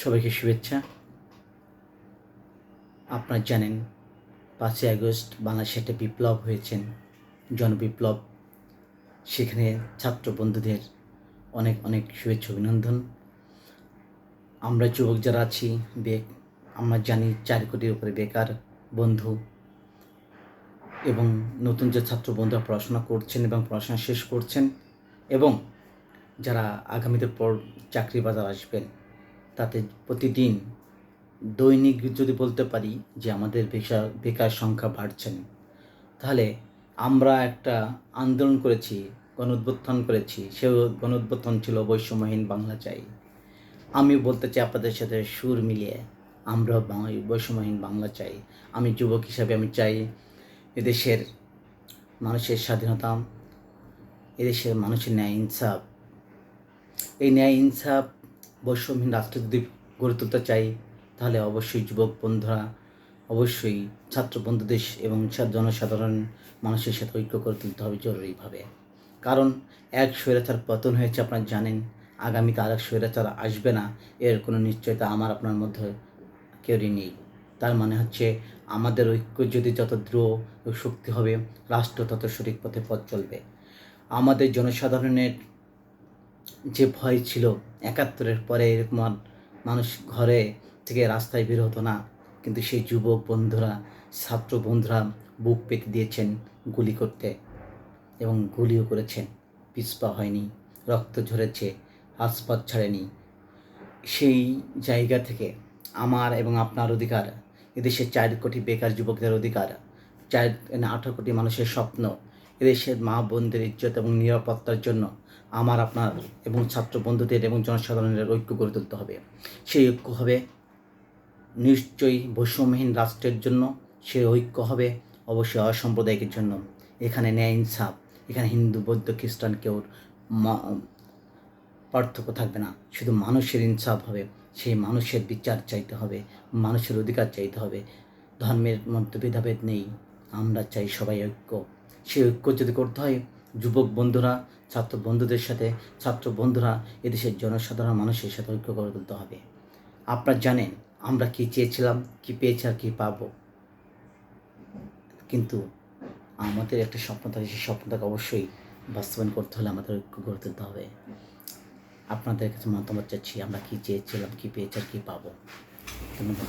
সবাইকে শুভেচ্ছা। আপনারা জানেন, পাঁচই আগস্ট বাংলাদেশে একটা বিপ্লব হয়েছেন, জনবিপ্লব। সেখানে ছাত্র বন্ধুদের অনেক অনেক শুভেচ্ছা, অভিনন্দন। আমরা যুবক যারা আছি বেক আমরা জানি চার কোটির উপরে বেকার বন্ধু এবং নতুন যে ছাত্র বন্ধুরা পড়াশোনা করছেন এবং পড়াশোনা শেষ করছেন এবং যারা আগামীতে পর চাকরি বাজার আসবেন তাতে প্রতিদিন দৈনিক যদি বলতে পারি যে আমাদের বেকার বেকার সংখ্যা বাড়ছেন তাহলে আমরা একটা আন্দোলন করেছি গণ করেছি সে গণ ছিল বৈষম্যহীন বাংলা চাই। আমি বলতে চাই আপনাদের সাথে সুর মিলিয়ে আমরা বৈষম্যহীন বাংলা চাই। আমি যুবক হিসাবে আমি চাই এদেশের মানুষের স্বাধীনতা, এদেশের মানুষের ন্যায় ইনসাফ। এই ন্যায় ইনসাফ বৈষম্যহীন রাষ্ট্র যদি গড়ে তুলতে চাই, তাহলে অবশ্যই যুবক বন্ধুরা, অবশ্যই ছাত্র বন্ধুদের এবং জনসাধারণ মানুষের সাথে ঐক্য করে তুলতে হবে জরুরিভাবে। কারণ এক স্বৈরাচার পতন হয়েছে আপনারা জানেন আগামীতে আর এক স্বৈরাচার আসবে না, এর কোনো নিশ্চয়তা আমার আপনার মধ্যে কেউরই নেই। তার মানে হচ্ছে আমাদের ঐক্য যদি যত দৃঢ় শক্তি হবে, রাষ্ট্র তত সঠিক পথে পথ চলবে। আমাদের জনসাধারণের যে ভয় ছিল একাত্তরের পরে এরকম মানুষ ঘরে থেকে রাস্তায় বের হতো না। কিন্তু সেই যুবক বন্ধুরা, ছাত্র বন্ধুরা বুক পেতে দিয়েছেন গুলি করতে এবং গুলিও করেছেন। পিছপা হয়নি, রক্ত ঝরেছে হাসপাত ছাড়েনি। সেই জায়গা থেকে আমার এবং আপনার অধিকার এদেশের চার কোটি বেকার যুবকদের অধিকার, চার আঠারো কোটি মানুষের স্বপ্ন এদেশের মা বোনদের ইজ্জত এবং নিরাপত্তার জন্য আমার, আপনার এবং ছাত্র বন্ধুদের এবং জনসাধারণের ঐক্য গড়ে তুলতে হবে। সেই ঐক্য হবে নিশ্চয়ই বৈষম্যহীন রাষ্ট্রের জন্য, সেই ঐক্য হবে অবশ্যই অসাম্প্রদায়িকের জন্য। এখানে ন্যায় ইনসাফ, এখানে হিন্দু, বৌদ্ধ, খ্রিস্টান কেউ পার্থক্য থাকবে না। শুধু মানুষের ইনসাফ হবে, সেই মানুষের বিচার চাইতে হবে, মানুষের অধিকার চাইতে হবে। ধর্মের মধ্যে ভেদাভেদ নেই, আমরা চাই সবাই ঐক্য। সেই ঐক্য যদি করতে হয়। যুবক বন্ধুরা, ছাত্র বন্ধুদের সাথে, ছাত্র বন্ধুরা এদেশের জনসাধারণ মানুষের সাথে ঐক্য করে তুলতে হবে। আপনারা জানেন আমরা কি চেয়েছিলাম, কি পেয়েছি আর কি পাবো। কিন্তু আমাদের একটা স্বপ্ন থাকে, সেই স্বপ্নটাকে অবশ্যই বাস্তবায়ন করতে হলে আমাদের ঐক্য গড়ে তুলতে হবে। আপনাদের কাছে মতামত চাচ্ছি, আমরা কি চেয়েছিলাম, কি পেয়েছি আর কি পাবো। ধন্যবাদ।